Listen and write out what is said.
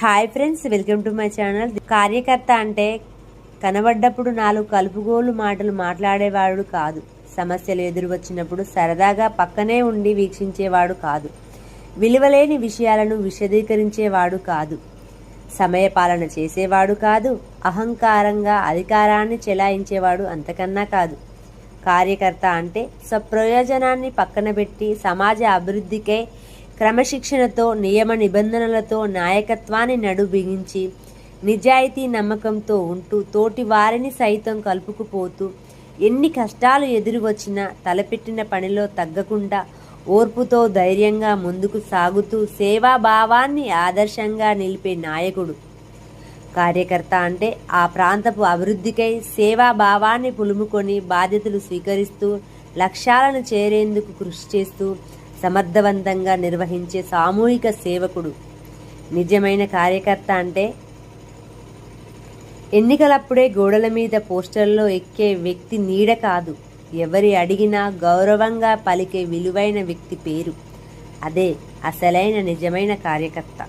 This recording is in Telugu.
Hi friends welcome to my channel కార్యకర్త అంటే కనబడ్డప్పుడు నాలుగు కలుపుగోలు మాటలు మాట్లాడేవాడు కాదు. సమస్యలు ఎదురు వచ్చినప్పుడు సరదాగా పక్కనే ఉండి వీక్షించేవాడు కాదు. విలువలేని విషయాలను విశదీకరించేవాడు కాదు. సమయపాలన చేసేవాడు కాదు. అహంకారంగా అధికారాన్ని చెలాయించేవాడు అంతకన్నా కాదు. కార్యకర్త అంటే స్వప్రయోజనాన్ని పక్కన పెట్టి సమాజ అభివృద్ధికే క్రమశిక్షణతో నియమ నిబంధనలతో నాయకత్వాన్ని నడు బిగించి నిజాయితీ నమ్మకంతో ఉంటూ తోటి వారిని సైతం కలుపుకుపోతూ ఎన్ని కష్టాలు ఎదురు వచ్చినా తలపెట్టిన పనిలో తగ్గకుండా ఓర్పుతో ధైర్యంగా ముందుకు సాగుతూ సేవాభావాన్ని ఆదర్శంగా నిలిపే నాయకుడు. కార్యకర్త అంటే ఆ ప్రాంతపు అభివృద్ధికై సేవాభావాన్ని పులుముకొని బాధ్యతలు స్వీకరిస్తూ లక్ష్యాలను చేరేందుకు కృషి చేస్తూ సమర్థవంతంగా నిర్వహించే సామూహిక సేవకుడు. నిజమైన కార్యకర్త అంటే ఎన్నికలప్పుడే గోడల మీద పోస్టర్లో ఎక్కే వ్యక్తి నీడ కాదు. ఎవరి అడిగినా గౌరవంగా పలికే విలువైన వ్యక్తి పేరు. అదే అసలైన నిజమైన కార్యకర్త.